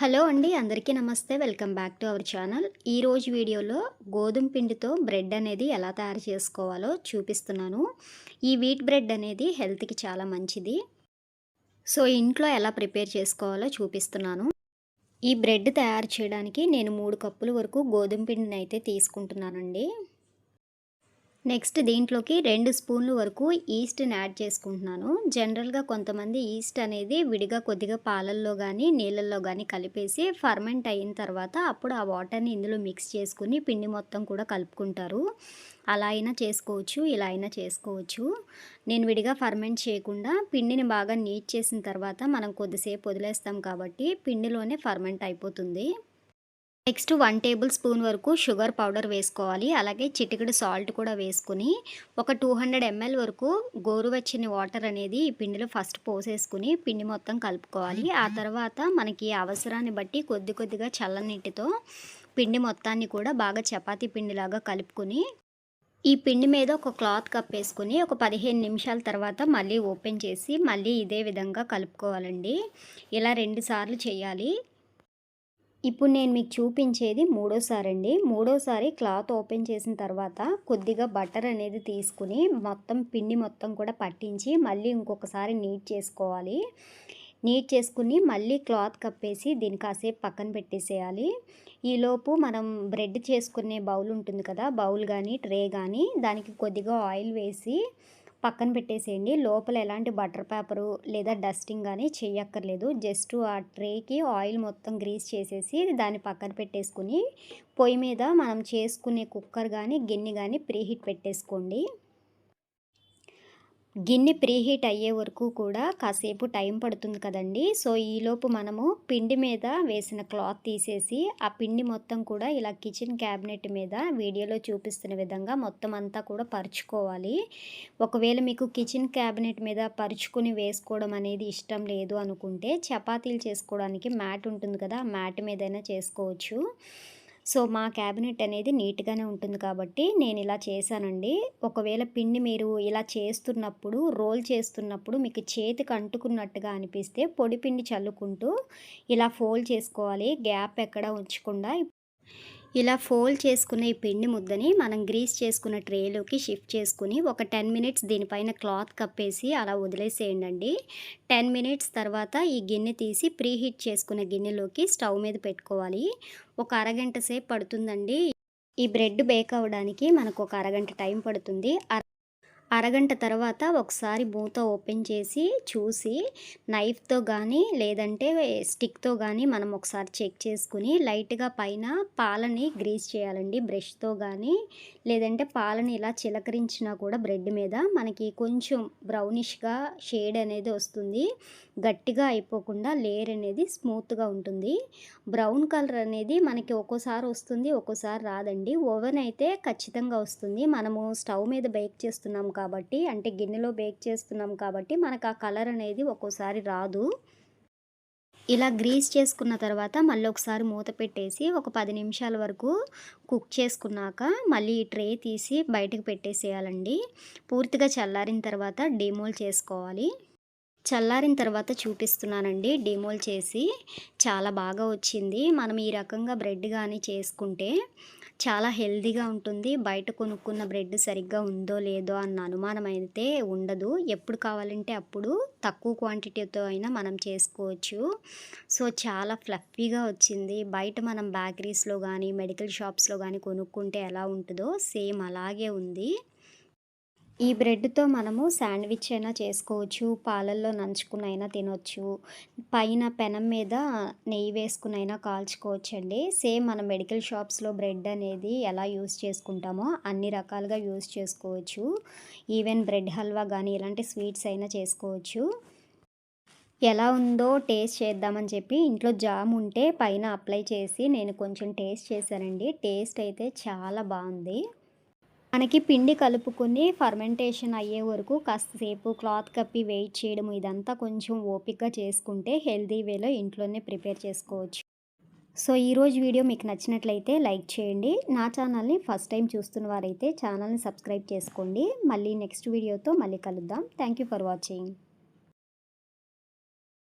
Hello అండి అందరికీ నమస్తే. Welcome back to our channel. ఈరోజు వీడియోలో గోధుమ పిండితో బ్రెడ్ అనేది ఎలా తయారు చేసుకోవాలో చూపిస్తున్నాను. ఈ వీట్ బ్రెడ్ అనేది హెల్త్కి చాలా మంచిది. సో ఇంట్లో ఎలా ప్రిపేర్ చేసుకోవాలో చూపిస్తున్నాను. ఈ బ్రెడ్ తయారు చేయడానికి నేను మూడు కప్పుల వరకు గోధుమ పిండిని అయితే తీసుకుంటున్నానండి. నెక్స్ట్ దీంట్లోకి రెండు స్పూన్లు వరకు ఈస్ట్ని యాడ్ చేసుకుంటున్నాను. జనరల్గా కొంతమంది ఈస్ట్ అనేది విడిగా కొద్దిగా పాలల్లో కానీ నీళ్ళల్లో కానీ కలిపేసి ఫర్మెంట్ అయిన తర్వాత అప్పుడు ఆ వాటర్ని ఇందులో మిక్స్ చేసుకుని పిండి మొత్తం కూడా కలుపుకుంటారు. అలా అయినా చేసుకోవచ్చు ఇలా అయినా చేసుకోవచ్చు. నేను విడిగా ఫర్మెంట్ చేయకుండా పిండిని బాగా నీట్ చేసిన తర్వాత మనం కొద్దిసేపు వదిలేస్తాం కాబట్టి పిండిలోనే ఫర్మెంట్ అయిపోతుంది. నెక్స్ట్ వన్ టేబుల్ స్పూన్ వరకు షుగర్ పౌడర్ వేసుకోవాలి. అలాగే చిటికెడు సాల్ట్ కూడా వేసుకుని ఒక టూ హండ్రెడ్ ఎంఎల్ వరకు గోరువెచ్చని వాటర్ అనేది ఈ పిండిలో ఫస్ట్ పోసేసుకుని పిండి మొత్తం కలుపుకోవాలి. ఆ తర్వాత మనకి అవసరాన్ని బట్టి కొద్ది కొద్దిగా చల్లనీటితో పిండి మొత్తాన్ని కూడా బాగా చపాతీ పిండిలాగా కలుపుకొని ఈ పిండి మీద ఒక క్లాత్ కప్పేసుకుని ఒక పదిహేను నిమిషాల తర్వాత మళ్ళీ ఓపెన్ చేసి మళ్ళీ ఇదే విధంగా కలుపుకోవాలండి. ఇలా రెండు సార్లు చేయాలి. ఇప్పుడు నేను మీకు చూపించేది మూడోసారి అండి మూడోసారి క్లాత్ ఓపెన్ చేసిన తర్వాత కొద్దిగా బటర్ అనేది తీసుకుని మొత్తం పిండి మొత్తం కూడా పట్టించి మళ్ళీ ఇంకొకసారి నీట్ చేసుకోవాలి. నీట్ చేసుకుని మళ్ళీ క్లాత్ కప్పేసి దీన్ని కాసేపు పక్కన పెట్టేసేయాలి. ఈలోపు మనం బ్రెడ్ చేసుకునే బౌల్ ఉంటుంది కదా బౌల్ కానీ ట్రే కానీ దానికి కొద్దిగా ఆయిల్ వేసి పక్కన పెట్టేసేయండి. లోపల ఎలాంటి బటర్ పేపరు లేదా డస్టింగ్ కానీ చేయక్కర్లేదు. జస్ట్ ఆ ట్రేకి ఆయిల్ మొత్తం గ్రీస్ చేసేసి దాన్ని పక్కన పెట్టేసుకుని పొయ్యి మీద మనం చేసుకునే కుక్కర్ కానీ గిన్నె కానీ ప్రీహీట్ పెట్టేసుకోండి. గిన్నె ప్రీహీట్ అయ్యే వరకు కూడా కాసేపు టైం పడుతుంది కదండి. సో ఈలోపు మనము పిండి మీద వేసిన క్లాత్ తీసేసి ఆ పిండి మొత్తం కూడా ఇలా కిచెన్ క్యాబినెట్ మీద వీడియోలో చూపిస్తున్న విధంగా మొత్తం అంతా కూడా పరుచుకోవాలి. ఒకవేళ మీకు కిచెన్ క్యాబినెట్ మీద పరుచుకుని వేసుకోవడం అనేది ఇష్టం లేదు అనుకుంటే చపాతీలు చేసుకోవడానికి మ్యాట్ ఉంటుంది కదా ఆ మ్యాట్ మీదైనా చేసుకోవచ్చు. సో మా క్యాబినెట్ అనేది నీట్గానే ఉంటుంది కాబట్టి నేను ఇలా చేశానండి. ఒకవేళ పిండి మీరు ఇలా చేస్తున్నప్పుడు రోల్ చేస్తున్నప్పుడు మీకు చేతికి అంటుకున్నట్టుగా అనిపిస్తే పొడి పిండి చల్లుకుంటూ ఇలా ఫోల్డ్ చేసుకోవాలి. గ్యాప్ ఎక్కడ ఉంచకుండా ఇలా ఫోల్డ్ చేసుకున్న ఈ పిండి ముద్దని మనం గ్రీస్ చేసుకున్న ట్రేలోకి షిఫ్ట్ చేసుకుని ఒక టెన్ మినిట్స్ దీనిపైన క్లాత్ కప్పేసి అలా వదిలేసేయండి టెన్ మినిట్స్ తర్వాత ఈ గిన్నె తీసి ప్రీహీట్ చేసుకున్న గిన్నెలోకి స్టవ్ మీద పెట్టుకోవాలి. ఒక అరగంట సేపు పడుతుందండి. ఈ బ్రెడ్ బేక్ అవ్వడానికి మనకు ఒక అరగంట టైం పడుతుంది. అరగంట తర్వాత ఒకసారి మూత ఓపెన్ చేసి చూసి నైఫ్తో కానీ లేదంటే స్టిక్తో కానీ మనం ఒకసారి చెక్ చేసుకుని లైట్గా పైన పాలని గ్రీస్ చేయాలండి. బ్రష్తో కానీ లేదంటే పాలని ఇలా చిలకరించినా కూడా బ్రెడ్ మీద మనకి కొంచెం బ్రౌనిష్గా షేడ్ అనేది వస్తుంది. గట్టిగా అయిపోకుండా లేయర్ అనేది స్మూత్గా ఉంటుంది. బ్రౌన్ కలర్ అనేది మనకి ఒక్కోసారి వస్తుంది ఒక్కోసారి రాదండి. ఓవెన్ అయితే ఖచ్చితంగా వస్తుంది. మనము స్టవ్ మీద బేక్ చేస్తున్నాం కాబట్టి అంటే గిన్నెలో బేక్ చేస్తున్నాం కాబట్టి మనకు ఆ కలర్ అనేది ఒక్కోసారి రాదు. ఇలా గ్రీస్ చేసుకున్న తర్వాత మళ్ళీ ఒకసారి మూత పెట్టేసి ఒక పది నిమిషాల వరకు కుక్ చేసుకున్నాక మళ్ళీ ఈ ట్రే తీసి బయటకు పెట్టేసేయాలండి. పూర్తిగా చల్లారిన తర్వాత డిమోల్ చేసుకోవాలి. చల్లారిన తర్వాత చూపిస్తున్నానండి. డిమోల్ చేసి చాలా బాగా వచ్చింది. మనం ఈ రకంగా బ్రెడ్ కానీ చేసుకుంటే చాలా హెల్దీగా ఉంటుంది. బయట కొనుక్కున్న బ్రెడ్ సరిగ్గా ఉందో లేదో అన్న అనుమానం అయితే ఉండదు. ఎప్పుడు కావాలంటే అప్పుడు తక్కువ క్వాంటిటీతో అయినా మనం చేసుకోవచ్చు. సో చాలా ఫ్లఫీగా వచ్చింది. బయట మనం బేకరీస్లో కానీ మెడికల్ షాప్స్లో కానీ కొనుక్కుంటే ఎలా ఉంటుందో సేమ్ అలాగే ఉంది. ఈ బ్రెడ్తో మనము శాండ్విచ్ అయినా చేసుకోవచ్చు పాలల్లో నంచుకునైనా తినొచ్చు పైన పెనం మీద నెయ్యి వేసుకునైనా కాల్చుకోవచ్చు అండి సేమ్ మన మెడికల్ షాప్స్లో బ్రెడ్ అనేది ఎలా యూస్ చేసుకుంటామో అన్ని రకాలుగా యూస్ చేసుకోవచ్చు. ఈవెన్ బ్రెడ్ హల్వా కానీ ఇలాంటి స్వీట్స్ అయినా చేసుకోవచ్చు. ఎలా ఉందో టేస్ట్ చేద్దామని చెప్పి ఇంట్లో జామ్ ఉంటే పైన అప్లై చేసి నేను కొంచెం టేస్ట్ చేశానండి. టేస్ట్ అయితే చాలా బాగుంది. మనకి పిండి కలుపుకుని ఫర్మెంటేషన్ అయ్యే వరకు కాస్తసేపు క్లాత్ కప్పి వెయిట్ చేయడం ఇదంతా కొంచెం ఓపిక్గా చేసుకుంటే హెల్దీ వేలో ఇంట్లోనే ప్రిపేర్ చేసుకోవచ్చు. సో ఈరోజు వీడియో మీకు నచ్చినట్లయితే లైక్ చేయండి. నా ఛానల్ని ఫస్ట్ టైం చూస్తున్న వారైతే ఛానల్ని సబ్స్క్రైబ్ చేసుకోండి. మళ్ళీ నెక్స్ట్ వీడియోతో మళ్ళీ కలుద్దాం. Thank for watching